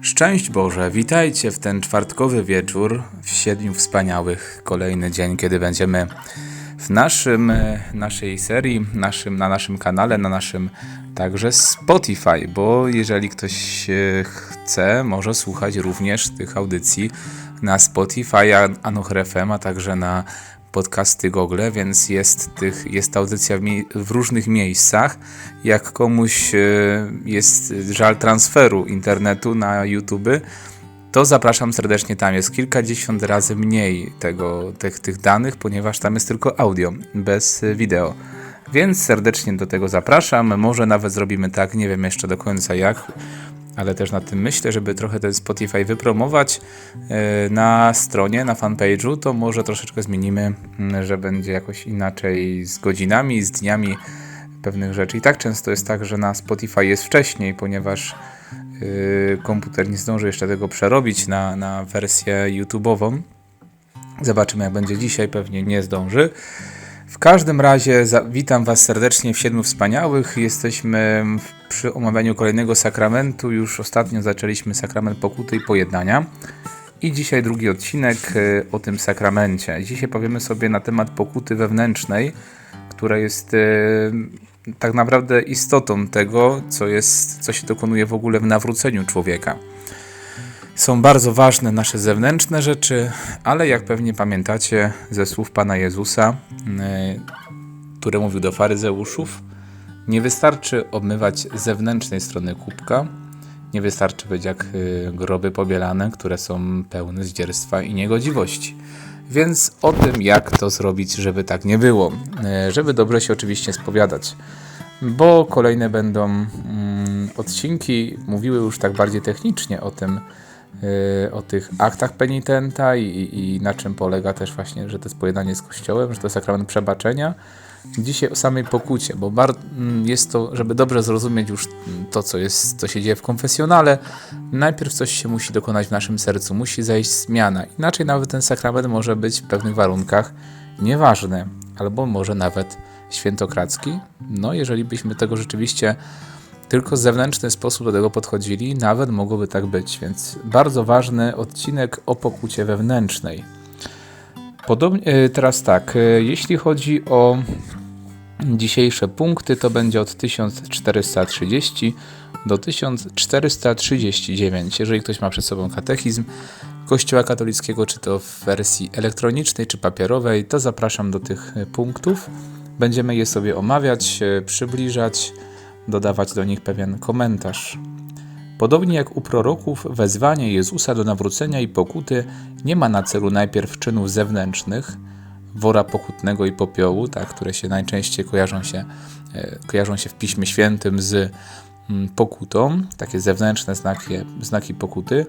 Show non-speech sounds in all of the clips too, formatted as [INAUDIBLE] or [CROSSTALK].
Szczęść Boże, witajcie w ten czwartkowy wieczór w Siedmiu Wspaniałych. Kolejny dzień, kiedy będziemy w naszym, e, naszej serii, naszym, na naszym kanale, na naszym także Spotify, bo jeżeli ktoś chce, może słuchać również tych audycji na Spotify, Anocher FM, a także na podcasty Google, więc jest, tych, jest audycja w, w różnych miejscach. Jak komuś e, jest żal transferu internetu na YouTube, to zapraszam serdecznie tam. Jest kilkadziesiąt razy mniej tego, tych, tych danych, ponieważ tam jest tylko audio, bez wideo. Więc serdecznie do tego zapraszam. Może nawet zrobimy tak, nie wiem jeszcze do końca jak, ale też nad tym myślę, żeby trochę ten Spotify wypromować e, na stronie, na fanpage'u, to może troszeczkę zmienimy, m, że będzie jakoś inaczej z godzinami, z dniami pewnych rzeczy. I tak często jest tak, że na Spotify jest wcześniej, ponieważ y, komputer nie zdąży jeszcze tego przerobić na, na wersję YouTube'ową. Zobaczymy, jak będzie dzisiaj, pewnie nie zdąży. W każdym razie witam Was serdecznie w Siedmiu Wspaniałych. Jesteśmy przy omawianiu kolejnego sakramentu. Już ostatnio zaczęliśmy sakrament pokuty i pojednania. I dzisiaj drugi odcinek y, o tym sakramencie. Dzisiaj powiemy sobie na temat pokuty wewnętrznej, która jest y, tak naprawdę istotą tego, co, jest, co się dokonuje w ogóle w nawróceniu człowieka. Są bardzo ważne nasze zewnętrzne rzeczy, ale jak pewnie pamiętacie ze słów Pana Jezusa, y, który mówił do faryzeuszów, nie wystarczy obmywać zewnętrznej strony kubka, nie wystarczy być jak y, groby pobielane, które są pełne zdzierstwa i niegodziwości. Więc o tym, jak to zrobić, żeby tak nie było. Y, Żeby dobrze się oczywiście spowiadać. Bo kolejne będą mm, odcinki mówiły już tak bardziej technicznie o tym, o tych aktach penitenta i, i, na czym polega też właśnie, że to jest pojednanie z Kościołem, że to jest sakrament przebaczenia. Dzisiaj o samej pokucie, bo mm, jest to, żeby dobrze zrozumieć już to, co, jest, co się dzieje w konfesjonale, najpierw coś się musi dokonać w naszym sercu, musi zajść zmiana. Inaczej nawet ten sakrament może być w pewnych warunkach nieważny, albo może nawet świętokradzki. No, jeżeli byśmy tego rzeczywiście tylko zewnętrzny sposób do tego podchodzili, nawet mogłoby tak być. Więc bardzo ważny odcinek o pokucie wewnętrznej. Podobnie, e, teraz tak, e, jeśli chodzi o dzisiejsze punkty, to będzie od 1430 do 1439. Jeżeli ktoś ma przed sobą katechizm Kościoła katolickiego, czy to w wersji elektronicznej, czy papierowej, to zapraszam do tych e, punktów. Będziemy je sobie omawiać, przybliżać, dodawać do nich pewien komentarz. Podobnie jak u proroków, wezwanie Jezusa do nawrócenia i pokuty nie ma na celu najpierw czynów zewnętrznych, wora pokutnego i popiołu, tak, które się najczęściej kojarzą się, e, kojarzą się w Piśmie Świętym z mm, pokutą, takie zewnętrzne znaki, znaki pokuty,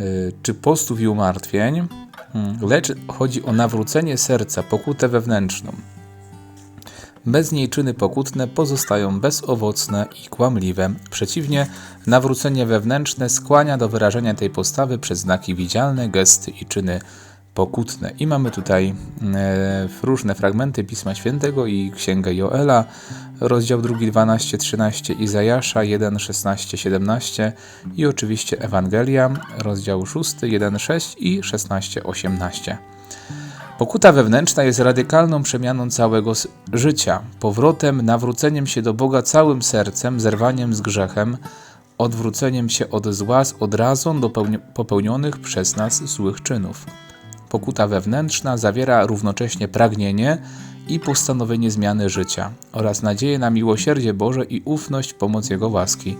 e, czy postów i umartwień, mm, lecz chodzi o nawrócenie serca, pokutę wewnętrzną. Bez niej czyny pokutne pozostają bezowocne i kłamliwe. Przeciwnie, nawrócenie wewnętrzne skłania do wyrażenia tej postawy przez znaki widzialne, gesty i czyny pokutne. I mamy tutaj e, różne fragmenty Pisma Świętego i Księgę Joela, rozdział 2, 12, 13, Izajasza 1, 16, 17 i oczywiście Ewangelia, rozdział 6, 1, 6 i 16, 18. Pokuta wewnętrzna jest radykalną przemianą całego życia, powrotem, nawróceniem się do Boga całym sercem, zerwaniem z grzechem, odwróceniem się od zła z odrazą do pełni- popełnionych przez nas złych czynów. Pokuta wewnętrzna zawiera równocześnie pragnienie i postanowienie zmiany życia oraz nadzieję na miłosierdzie Boże i ufność pomoc Jego łaski.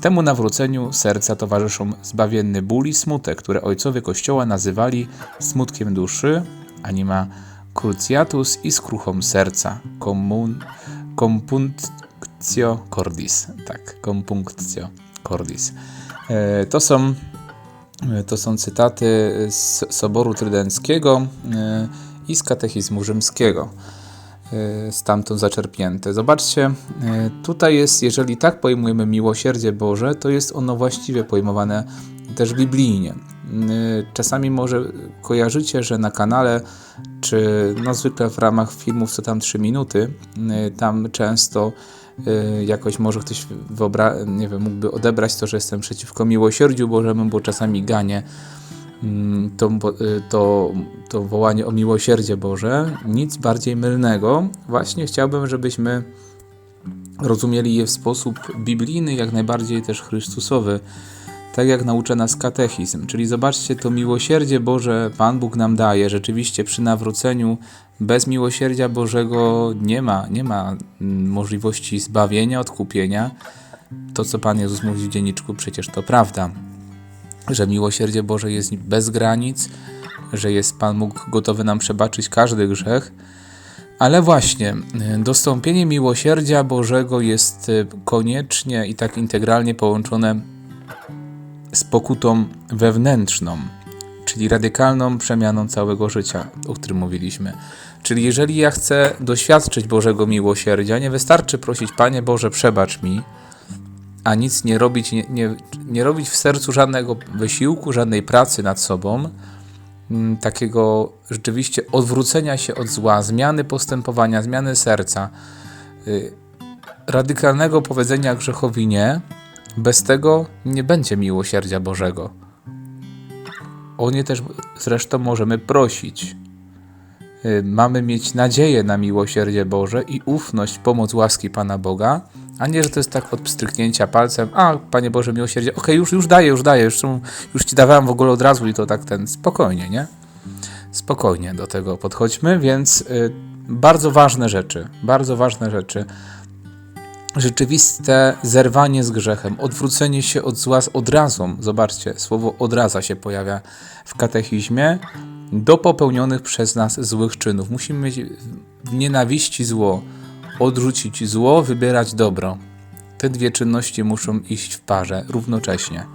Temu nawróceniu serca towarzyszą zbawienny ból i smutek, które ojcowie Kościoła nazywali smutkiem duszy, anima cruciatus i skruchą serca, commun, compunctio cordis. Tak, compunctio cordis. E, To są E, To są cytaty z Soboru Trydenckiego e, i z Katechizmu Rzymskiego, stamtąd zaczerpnięte. Zobaczcie, tutaj jest, jeżeli tak pojmujemy miłosierdzie Boże, to jest ono właściwie pojmowane też biblijnie. E, Czasami może kojarzycie, że na kanale, czy no zwykle w ramach filmów co tam 3 minuty, e, tam często y, jakoś może ktoś wyobra- nie wiem, mógłby odebrać to, że jestem przeciwko miłosierdziu Bożemu, bo czasami ganię mm, to, y, to, to wołanie o miłosierdzie Boże. Nic bardziej mylnego. Właśnie chciałbym, żebyśmy rozumieli je w sposób biblijny, jak najbardziej też chrystusowy, tak jak naucza nas katechizm. Czyli zobaczcie, to miłosierdzie Boże Pan Bóg nam daje. Rzeczywiście przy nawróceniu bez miłosierdzia Bożego nie ma, nie ma mm, możliwości zbawienia, odkupienia. To, co Pan Jezus mówi w dzienniczku, przecież to prawda, że miłosierdzie Boże jest bez granic, że jest Pan Bóg gotowy nam przebaczyć każdy grzech. Ale właśnie, y, dostąpienie miłosierdzia Bożego jest y, koniecznie i tak integralnie połączone z pokutą wewnętrzną, czyli radykalną przemianą całego życia, o którym mówiliśmy. Czyli jeżeli ja chcę doświadczyć Bożego miłosierdzia, nie wystarczy prosić, Panie Boże, przebacz mi, a nic nie robić, nie, nie, nie robić w sercu żadnego wysiłku, żadnej pracy nad sobą, mm, takiego rzeczywiście odwrócenia się od zła, zmiany postępowania, zmiany serca, y, radykalnego powiedzenia grzechowi nie, bez tego nie będzie miłosierdzia Bożego. O nie też zresztą możemy prosić. Y, Mamy mieć nadzieję na miłosierdzie Boże i ufność, pomoc łaski Pana Boga, a nie, że to jest tak od pstryknięcia palcem, a Panie Boże miłosierdzie, okej, już, już daję, już daję, już, już Ci dawałem w ogóle od razu i to tak ten, spokojnie, nie? Spokojnie do tego podchodźmy, więc y, bardzo ważne rzeczy, bardzo ważne rzeczy rzeczywiste zerwanie z grzechem, odwrócenie się od zła z odrazą. Zobaczcie, słowo odraza się pojawia w katechizmie do popełnionych przez nas złych czynów. Musimy mieć w nienawiści zło, odrzucić zło, wybierać dobro. Te dwie czynności muszą iść w parze równocześnie.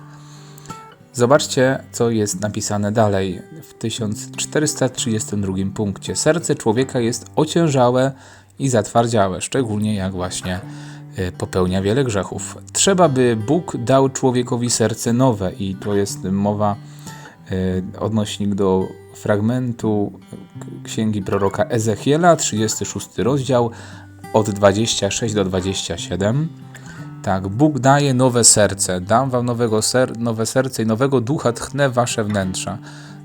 Zobaczcie, co jest napisane dalej w 1432 punkcie. Serce człowieka jest ociężałe i zatwardziałe, szczególnie jak właśnie popełnia wiele grzechów. Trzeba, by Bóg dał człowiekowi serce nowe, i to jest mowa, y, odnośnik do fragmentu księgi proroka Ezechiela, 36 rozdział, od 26 do 27. Tak, Bóg daje nowe serce. Dam wam nowego ser nowe serce i nowego ducha tchnę wasze wnętrza.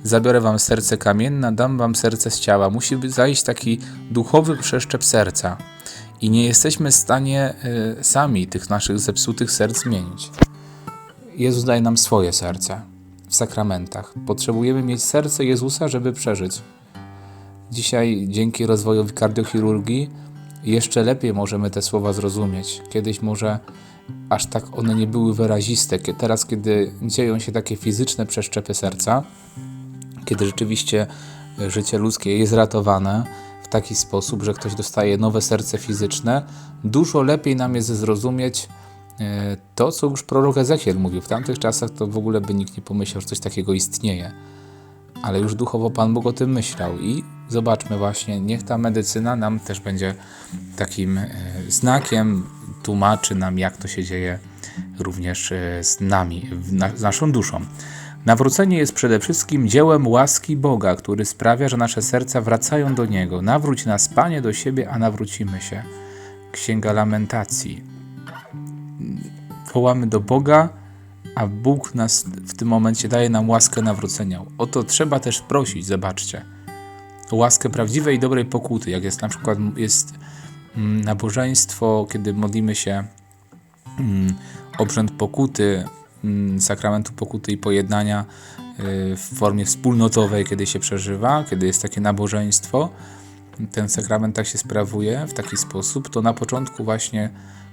Zabiorę wam serce kamienne, dam wam serce z ciała. Musi zajść taki duchowy przeszczep serca. I nie jesteśmy w stanie y, sami tych naszych zepsutych serc zmienić. Jezus daje nam swoje serce w sakramentach. Potrzebujemy mieć serce Jezusa, żeby przeżyć. Dzisiaj, dzięki rozwojowi kardiochirurgii, jeszcze lepiej możemy te słowa zrozumieć. Kiedyś może aż tak one nie były wyraziste. Teraz, kiedy dzieją się takie fizyczne przeszczepy serca, kiedy rzeczywiście e, życie ludzkie jest ratowane taki sposób, że ktoś dostaje nowe serce fizyczne, dużo lepiej nam jest zrozumieć e, to, co już prorok Ezechiel mówił. W tamtych czasach to w ogóle by nikt nie pomyślał, że coś takiego istnieje. Ale już duchowo Pan Bóg o tym myślał i zobaczmy właśnie, niech ta medycyna nam też będzie takim e, znakiem, tłumaczy nam, jak to się dzieje również e, z nami, z naszą duszą. Nawrócenie jest przede wszystkim dziełem łaski Boga, który sprawia, że nasze serca wracają do Niego. Nawróć nas, Panie, do siebie, a nawrócimy się. Księga Lamentacji. Wołamy do Boga, a Bóg nas w tym momencie daje nam łaskę nawrócenia. O to trzeba też prosić, zobaczcie. O łaskę prawdziwej i dobrej pokuty, jak jest na przykład jest mm, nabożeństwo, kiedy modlimy się mm, obrzęd pokuty, sakramentu pokuty i pojednania y, w formie wspólnotowej, kiedy się przeżywa, kiedy jest takie nabożeństwo, ten sakrament tak się sprawuje w taki sposób, to na początku właśnie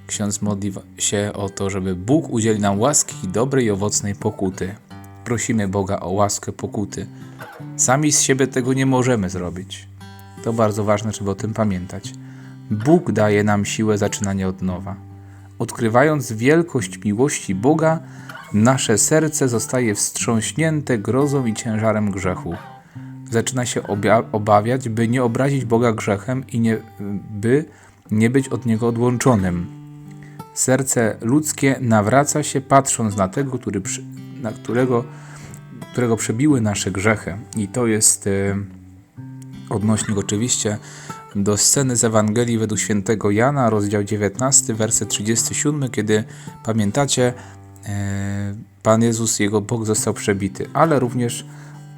ksiądz modli się o to, żeby Bóg udzielił nam łaski dobrej i owocnej pokuty. Prosimy Boga o łaskę pokuty. Sami z siebie tego nie możemy zrobić. To bardzo ważne, żeby o tym pamiętać. Bóg daje nam siłę zaczynania od nowa. Odkrywając wielkość miłości Boga, nasze serce zostaje wstrząśnięte grozą i ciężarem grzechu. Zaczyna się obawiać, by nie obrazić Boga grzechem i nie, by nie być od Niego odłączonym. Serce ludzkie nawraca się patrząc na tego, który, na którego, którego przebiły nasze grzechy. I to jest e, odnośnik oczywiście do sceny z Ewangelii według świętego Jana, rozdział 19, werset 37, kiedy pamiętacie, Pan Jezus, Jego Bóg został przebity, ale również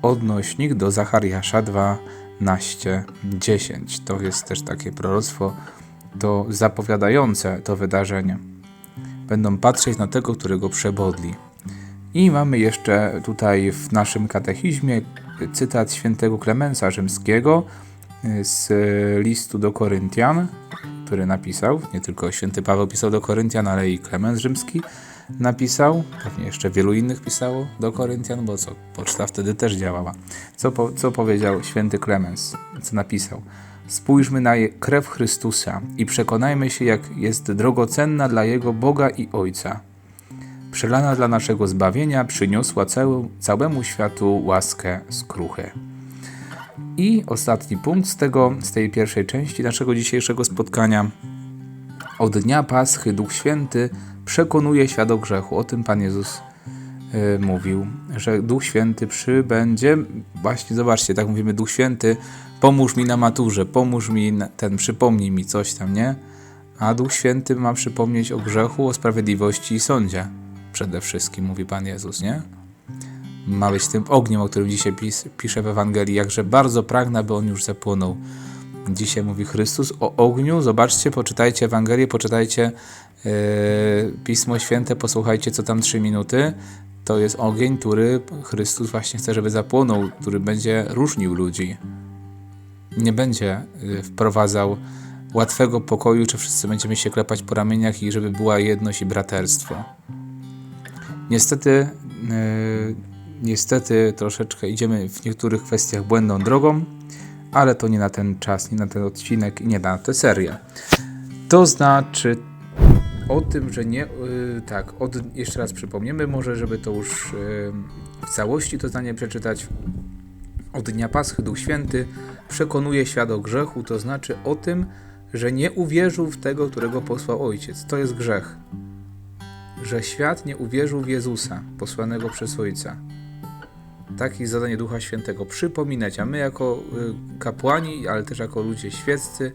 odnośnik do Zachariasza 12, 10. To jest też takie proroctwo to zapowiadające to wydarzenie. Będą patrzeć na tego, którego przebodli. I mamy jeszcze tutaj w naszym katechizmie cytat świętego Klemensa Rzymskiego y, z listu do Koryntian, który napisał, nie tylko święty Paweł pisał do Koryntian, ale i Klemens Rzymski napisał, pewnie jeszcze wielu innych pisało do Koryntian, bo co, poczta wtedy też działała. Co, po, co powiedział święty Klemens, co napisał? Spójrzmy na krew Chrystusa i przekonajmy się, jak jest drogocenna dla Jego Boga i Ojca przelana dla naszego zbawienia, przyniosła całe, całemu światu łaskę skruchy. I ostatni punkt z, tego, z tej pierwszej części naszego dzisiejszego spotkania. Od dnia Paschy Duch Święty przekonuje świat o grzechu. O tym Pan Jezus y, mówił, że Duch Święty przybędzie. Właśnie zobaczcie, tak mówimy, Duch Święty, pomóż mi na maturze, pomóż mi na ten, przypomnij mi coś tam, nie? A Duch Święty ma przypomnieć o grzechu, o sprawiedliwości i sądzie. Przede wszystkim, mówi Pan Jezus, nie? Ma być tym ogniem, o którym dzisiaj pis, pisze w Ewangelii, jakże bardzo pragnę, by on już zapłonął. Dzisiaj mówi Chrystus o ogniu. Zobaczcie, poczytajcie Ewangelię, poczytajcie Pismo Święte, posłuchajcie, co tam trzy minuty. To jest ogień, który Chrystus właśnie chce, żeby zapłonął, który będzie różnił ludzi. Nie będzie yy, wprowadzał łatwego pokoju, czy wszyscy będziemy się klepać po ramieniach i żeby była jedność i braterstwo. Niestety, yy, niestety troszeczkę idziemy w niektórych kwestiach błędną drogą, ale to nie na ten czas, nie na ten odcinek i nie na tę serię. To znaczy o tym, że nie, yy, tak, od, jeszcze raz przypomniemy może, żeby to już yy, w całości to zdanie przeczytać. Od dnia Paschy Duch Święty przekonuje świat o grzechu, to znaczy o tym, że nie uwierzył w tego, którego posłał Ojciec. To jest grzech że świat nie uwierzył w Jezusa, posłanego przez Ojca. Takie jest zadanie Ducha Świętego. Przypominać, a my jako y, kapłani, ale też jako ludzie świeccy,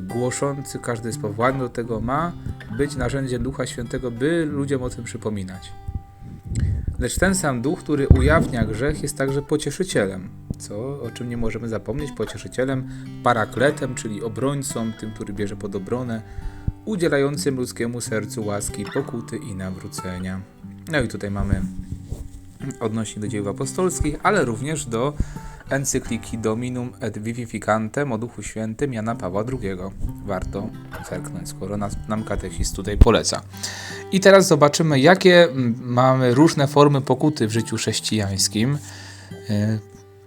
głoszący, każdy jest powołany do tego, ma być narzędziem Ducha Świętego, by ludziom o tym przypominać. Lecz ten sam Duch, który ujawnia grzech, jest także pocieszycielem, co, o czym nie możemy zapomnieć, pocieszycielem, parakletem, czyli obrońcą, tym, który bierze pod obronę, udzielającym ludzkiemu sercu łaski, pokuty i nawrócenia. No i tutaj mamy odnośnie do dzieł apostolskich, ale również do encykliki Dominum et Vivificantem o Duchu Świętym Jana Pawła II. Warto zerknąć, skoro nas, nam katechist tutaj poleca. I teraz zobaczymy, jakie mm, mamy różne formy pokuty w życiu chrześcijańskim. Y,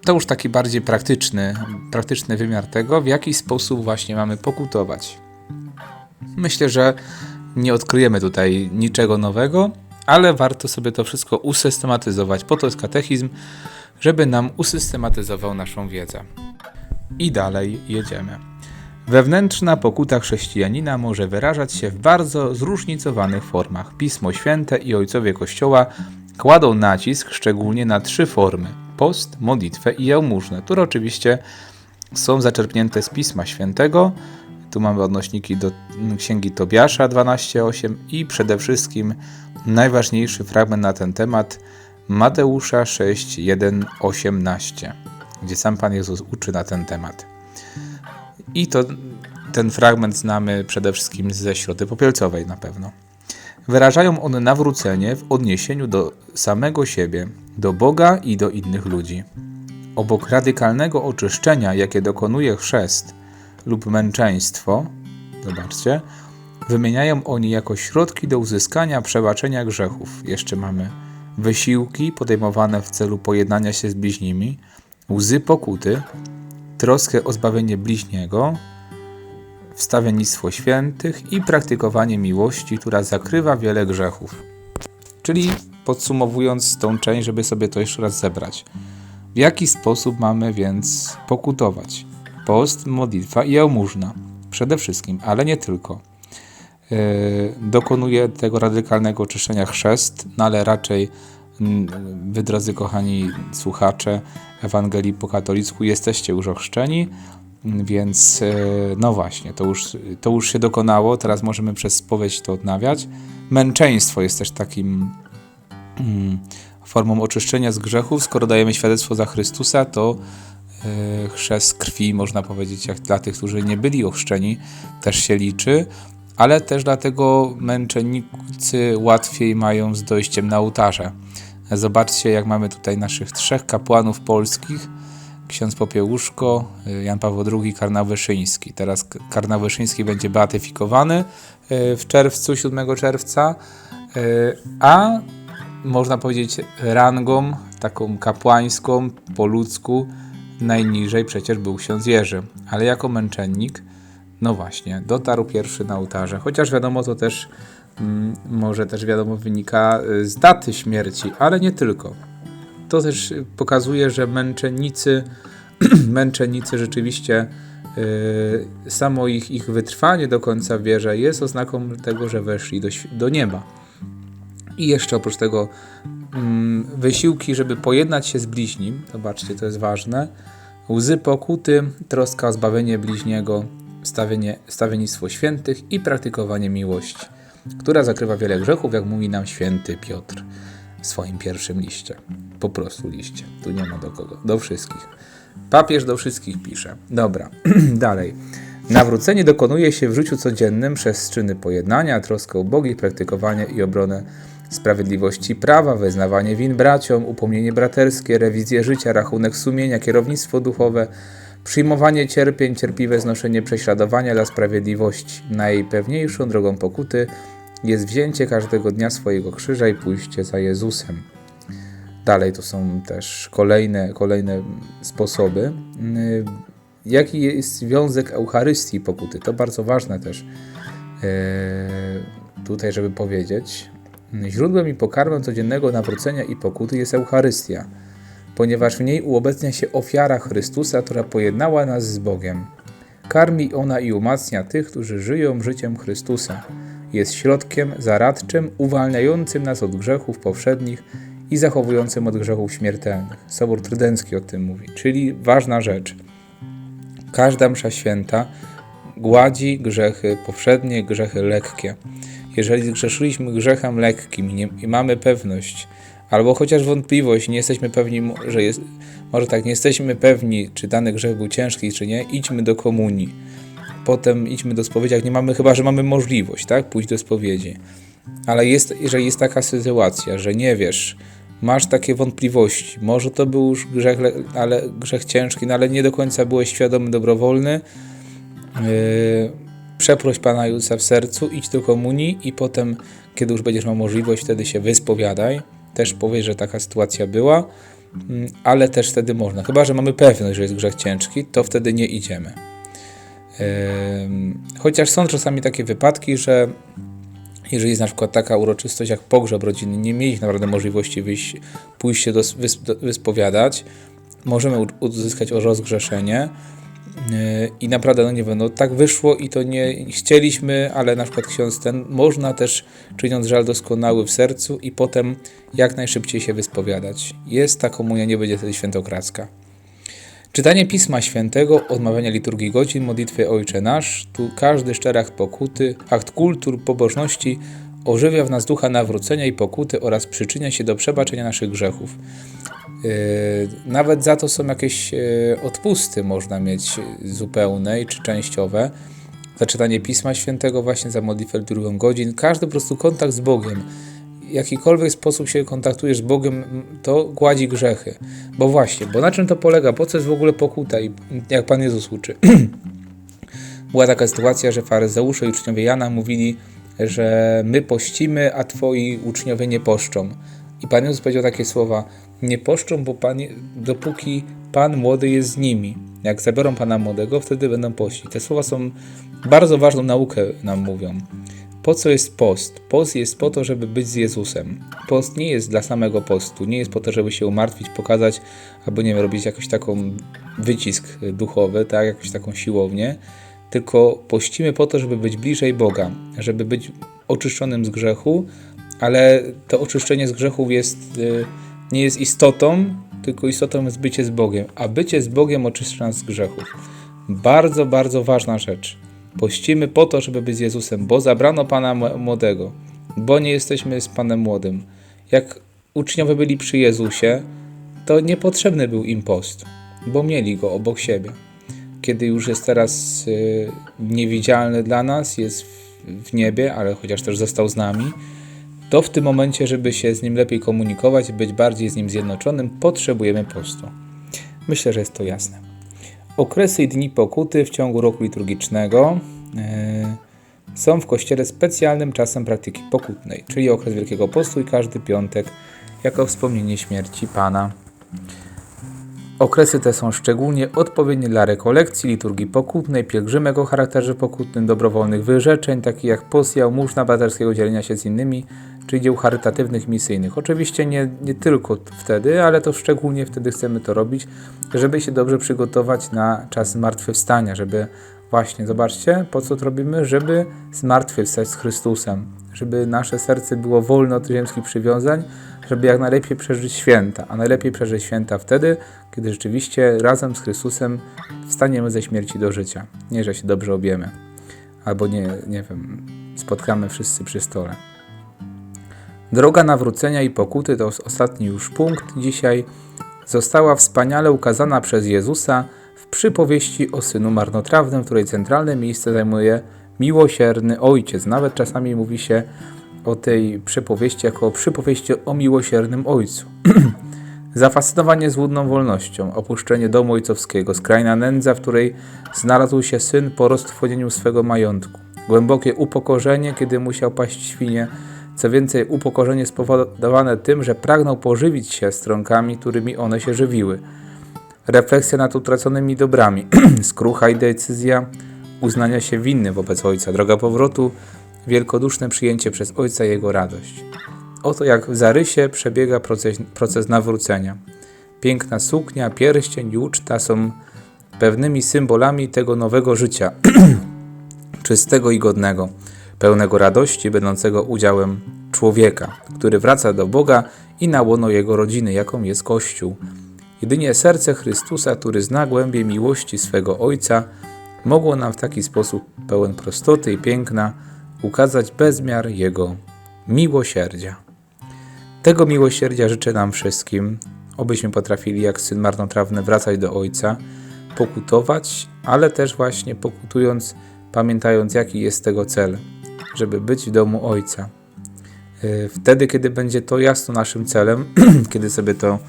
To już taki bardziej praktyczny, praktyczny wymiar tego, w jaki sposób właśnie mamy pokutować. Myślę, że nie odkryjemy tutaj niczego nowego, ale warto sobie to wszystko usystematyzować. Po to jest katechizm, żeby nam usystematyzował naszą wiedzę. I dalej jedziemy. Wewnętrzna pokuta chrześcijanina może wyrażać się w bardzo zróżnicowanych formach. Pismo Święte i ojcowie Kościoła kładą nacisk szczególnie na trzy formy: post, modlitwę i jałmużnę, które oczywiście są zaczerpnięte z Pisma Świętego. Tu mamy odnośniki do Księgi Tobiasza 12:8 i przede wszystkim najważniejszy fragment na ten temat Mateusza 6:1 18, gdzie sam Pan Jezus uczy na ten temat. I to ten fragment znamy przede wszystkim ze środy popielcowej na pewno. Wyrażają one nawrócenie w odniesieniu do samego siebie, do Boga i do innych ludzi. Obok radykalnego oczyszczenia, jakie dokonuje chrzest lub męczeństwo, zobaczcie, wymieniają oni jako środki do uzyskania przebaczenia grzechów. Jeszcze mamy wysiłki podejmowane w celu pojednania się z bliźnimi, łzy pokuty, troskę o zbawienie bliźniego, wstawiennictwo świętych i praktykowanie miłości, która zakrywa wiele grzechów. Czyli podsumowując tą część, żeby sobie to jeszcze raz zebrać. W jaki sposób mamy więc pokutować? Post, modlitwa i jałmużna. Przede wszystkim, ale nie tylko. Yy, dokonuje tego radykalnego oczyszczenia chrzest, no ale raczej mm, wy drodzy kochani słuchacze Ewangelii po katolicku jesteście już ochrzczeni, Więc e, no właśnie, to już, to już się dokonało, teraz możemy przez spowiedź to odnawiać. Męczeństwo jest też takim mm, formą oczyszczenia z grzechów. Skoro dajemy świadectwo za Chrystusa, to e, chrzest krwi, można powiedzieć, jak dla tych, którzy nie byli ochrzczeni, też się liczy, ale też dlatego męczennicy łatwiej mają z dojściem na ołtarze. Zobaczcie, jak mamy tutaj naszych trzech kapłanów polskich, ksiądz Popiełuszko, Jan Paweł II, Karnał Wyszyński. Teraz K- Karnał Wyszyński będzie beatyfikowany y, w czerwcu, 7 czerwca, y, a można powiedzieć rangą taką kapłańską, po ludzku, najniżej przecież był ksiądz Jerzy, ale jako męczennik, no właśnie, dotarł pierwszy na ołtarze, chociaż wiadomo, to też mm, może też wiadomo wynika y, z daty śmierci, ale nie tylko to też pokazuje, że męczennicy, [CLEARS THROAT] męczennicy rzeczywiście y, samo ich, ich wytrwanie do końca w wierze jest oznaką tego, że weszli do, do nieba. I jeszcze oprócz tego mm, wysiłki, żeby pojednać się z bliźnim, zobaczcie, to jest ważne, łzy pokuty, troska o zbawienie bliźniego, stawienie, stawiennictwo świętych i praktykowanie miłości, która zakrywa wiele grzechów, jak mówi nam święty Piotr w swoim pierwszym liście. Po prostu liście. Tu nie ma do kogo. Do wszystkich. Papież do wszystkich pisze. Dobra, [CLEARS THROAT] dalej. Nawrócenie dokonuje się w życiu codziennym przez czyny pojednania, troskę ubogich, praktykowanie i obronę sprawiedliwości prawa, wyznawanie win braciom, upomnienie braterskie, rewizję życia, rachunek sumienia, kierownictwo duchowe, przyjmowanie cierpień, cierpliwe znoszenie prześladowania dla sprawiedliwości. Najpewniejszą drogą pokuty jest wzięcie każdego dnia swojego krzyża i pójście za Jezusem. Dalej to są też kolejne, kolejne sposoby. Yy, Jaki jest związek Eucharystii i pokuty? To bardzo ważne też yy, tutaj, żeby powiedzieć. Źródłem i pokarmem codziennego nawrócenia i pokuty jest Eucharystia, ponieważ w niej uobecnia się ofiara Chrystusa, która pojednała nas z Bogiem. Karmi ona i umacnia tych, którzy żyją życiem Chrystusa. Jest środkiem zaradczym, uwalniającym nas od grzechów powszednich i zachowującym od grzechów śmiertelnych. Sobór Trydencki o tym mówi. Czyli ważna rzecz. Każda msza święta gładzi grzechy powszednie, grzechy lekkie. Jeżeli zgrzeszyliśmy grzechem lekkim i, nie, i mamy pewność, albo chociaż wątpliwość, nie jesteśmy pewni, że jest, może tak, nie jesteśmy pewni, czy dany grzech był ciężki, czy nie, idźmy do komunii. Potem idźmy do spowiedzi, jak nie mamy, chyba że mamy możliwość, tak, pójść do spowiedzi. Ale jest, jeżeli jest taka sytuacja, że nie wiesz, masz takie wątpliwości, może to był już grzech, le- ale grzech ciężki, no ale nie do końca byłeś świadomy, dobrowolny, yy, przeproś Pana Jezusa w sercu, idź do komunii i potem, kiedy już będziesz miał możliwość, wtedy się wyspowiadaj. Też powiedz, że taka sytuacja była, mm, ale też wtedy można. Chyba, że mamy pewność, że jest grzech ciężki, to wtedy nie idziemy. Chociaż są czasami takie wypadki, że jeżeli jest na przykład taka uroczystość jak pogrzeb rodzinny, nie mieliśmy naprawdę możliwości wyjść, pójść się do, wys, do, wyspowiadać, możemy uzyskać rozgrzeszenie i naprawdę, no nie wiem, no tak wyszło i to nie chcieliśmy, ale na przykład ksiądz ten, można też czyniąc żal doskonały w sercu i potem jak najszybciej się wyspowiadać. Jest ta komunia, nie będzie wtedy świętokradzka. Czytanie Pisma Świętego, odmawianie liturgii godzin, modlitwy Ojcze Nasz, tu każdy szczery akt pokuty, akt kultur, pobożności ożywia w nas ducha nawrócenia i pokuty oraz przyczynia się do przebaczenia naszych grzechów. Yy, Nawet za to są jakieś yy, odpusty można mieć zupełne czy częściowe. Za czytanie Pisma Świętego, właśnie za modlitwę liturgią godzin. Każdy po prostu kontakt z Bogiem jakikolwiek sposób się kontaktujesz z Bogiem, to gładzi grzechy. Bo właśnie, bo na czym to polega? Po co jest w ogóle pokuta? I jak Pan Jezus uczy. [CLEARS THROAT] Była taka sytuacja, że faryzeusze i uczniowie Jana mówili, że my pościmy, a twoi uczniowie nie poszczą. I Pan Jezus powiedział takie słowa, nie poszczą, bo pan, dopóki Pan młody jest z nimi. Jak zabiorą Pana młodego, wtedy będą pościć. Te słowa są bardzo ważną naukę nam mówią. Po co jest post? Post jest po to, żeby być z Jezusem. Post nie jest dla samego postu, nie jest po to, żeby się umartwić, pokazać, albo nie wiem, robić jakiś taką wycisk duchowy, tak, jakąś taką siłownię, tylko pościmy po to, żeby być bliżej Boga, żeby być oczyszczonym z grzechu, ale to oczyszczenie z grzechów jest, y, nie jest istotą, tylko istotą jest bycie z Bogiem, a bycie z Bogiem oczyszcza nas z grzechów. Bardzo, bardzo ważna rzecz. Pościmy po to, żeby być z Jezusem, bo zabrano Pana mł- młodego, bo nie jesteśmy z Panem młodym. Jak uczniowie byli przy Jezusie, to niepotrzebny był im post, bo mieli go obok siebie. Kiedy już jest teraz y, niewidzialny dla nas, jest w niebie, ale chociaż też został z nami, to w tym momencie, żeby się z nim lepiej komunikować, być bardziej z nim zjednoczonym, potrzebujemy postu. Myślę, że jest to jasne. Okresy i dni pokuty w ciągu roku liturgicznego e, są w kościele specjalnym czasem praktyki pokutnej, czyli okres Wielkiego Postu i każdy piątek jako wspomnienie śmierci Pana. Okresy te są szczególnie odpowiednie dla rekolekcji, liturgii pokutnej, pielgrzymek o charakterze pokutnym, dobrowolnych wyrzeczeń, takich jak post, jałmużna, braterskiego dzielenia się z innymi, czy dzieł charytatywnych, misyjnych. Oczywiście nie, nie tylko wtedy, ale to szczególnie wtedy chcemy to robić, żeby się dobrze przygotować na czas zmartwychwstania, żeby właśnie, zobaczcie, po co to robimy? Żeby zmartwychwstać z Chrystusem, żeby nasze serce było wolne od ziemskich przywiązań, żeby jak najlepiej przeżyć święta, a najlepiej przeżyć święta wtedy, kiedy rzeczywiście razem z Chrystusem wstaniemy ze śmierci do życia. Nie, że się dobrze objemy, albo nie, nie wiem, spotkamy wszyscy przy stole. Droga nawrócenia i pokuty to ostatni już punkt dzisiaj została wspaniale ukazana przez Jezusa w przypowieści o synu marnotrawnym, w której centralne miejsce zajmuje miłosierny ojciec. Nawet czasami mówi się o tej przypowieści jako o przypowieści o miłosiernym ojcu. [CLEARS THROAT] Zafascynowanie złudną wolnością, opuszczenie domu ojcowskiego, skrajna nędza, w której znalazł się syn po roztworzeniu swego majątku, głębokie upokorzenie, kiedy musiał paść świnie, co więcej, upokorzenie spowodowane tym, że pragnął pożywić się stronkami, którymi one się żywiły. Refleksja nad utraconymi dobrami, [CLEARS THROAT] skrucha i decyzja uznania się winny wobec ojca, droga powrotu, wielkoduszne przyjęcie przez ojca jego radość. Oto jak w zarysie przebiega proces, proces nawrócenia. Piękna suknia, pierścień i uczta są pewnymi symbolami tego nowego życia, [CLEARS THROAT] czystego i godnego, pełnego radości, będącego udziałem człowieka, który wraca do Boga i na łono Jego rodziny, jaką jest Kościół. Jedynie serce Chrystusa, który zna głębie miłości swego Ojca, mogło nam w taki sposób pełen prostoty i piękna ukazać bezmiar Jego miłosierdzia. Tego miłosierdzia życzę nam wszystkim, obyśmy potrafili jak syn marnotrawny wracać do Ojca, pokutować, ale też właśnie pokutując, pamiętając jaki jest tego cel, żeby być w domu Ojca. Yy, Wtedy, kiedy będzie to jasno naszym celem, [CLEARS THROAT] kiedy sobie to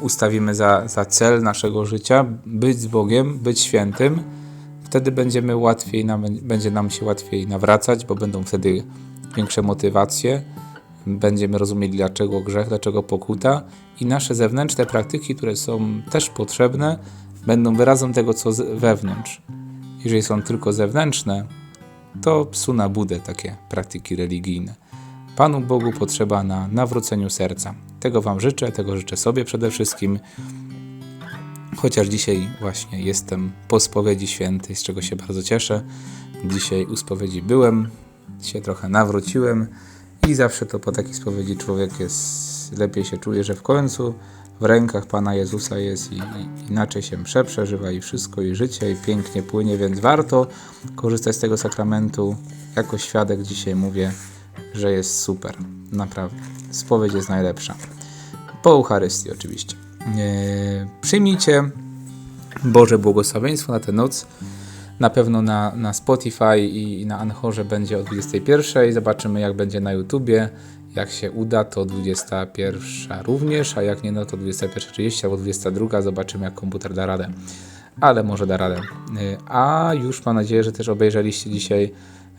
ustawimy za, za cel naszego życia, być z Bogiem, być świętym, wtedy będziemy łatwiej, nam, będzie nam się łatwiej nawracać, bo będą wtedy większe motywacje, będziemy rozumieli dlaczego grzech, dlaczego pokuta i nasze zewnętrzne praktyki, które są też potrzebne, będą wyrazem tego, co wewnątrz. Jeżeli są tylko zewnętrzne, to psu na budę takie praktyki religijne. Panu Bogu potrzeba na nawróceniu serca. Tego Wam życzę, tego życzę sobie przede wszystkim. Chociaż dzisiaj właśnie jestem po spowiedzi świętej, z czego się bardzo cieszę. Dzisiaj u spowiedzi byłem, się trochę nawróciłem i zawsze to po takiej spowiedzi człowiek jest, lepiej się czuje, że w końcu w rękach Pana Jezusa jest i, i inaczej się msze przeżywa i wszystko i życie i pięknie płynie, więc warto korzystać z tego sakramentu. Jako świadek dzisiaj mówię, że jest super, naprawdę. Spowiedź jest najlepsza. Po Eucharystii oczywiście. Eee, przyjmijcie Boże błogosławieństwo na tę noc. Na pewno na, na Spotify i, i na Anchorze będzie o 21. Zobaczymy jak będzie na YouTubie. Jak się uda, to 21 również, a jak nie, no to 21.30 albo 22. Zobaczymy jak komputer da radę. Ale może da radę. Yy, A już mam nadzieję, że też obejrzeliście dzisiaj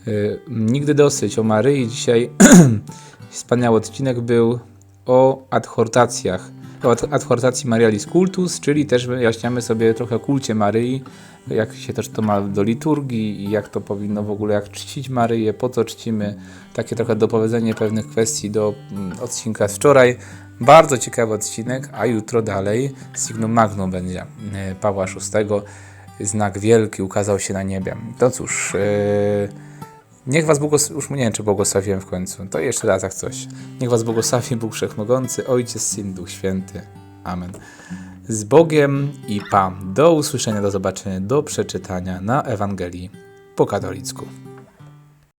yy, Nigdy dosyć o Maryi. Dzisiaj [CLEARS THROAT] wspaniały odcinek był o adhortacjach, adhortacji Marialis Cultus, czyli też wyjaśniamy sobie trochę kulcie Maryi, jak się też to ma do liturgii i jak to powinno w ogóle, jak czcić Maryję, po co czcimy, takie trochę dopowiedzenie pewnych kwestii do mm, odcinka z wczoraj. Bardzo ciekawy odcinek, a jutro dalej Signum Magnum będzie e, Pawła VI, znak wielki ukazał się na niebie. To cóż, e, Niech was błogosławi, już nie wiem, czy błogosławiłem w końcu, to jeszcze raz jak coś. Niech was błogosławi Bóg Wszechmogący, Ojciec, Syn, Duch Święty. Amen. Z Bogiem i Pam. Do usłyszenia, do zobaczenia, do przeczytania na Ewangelii po katolicku.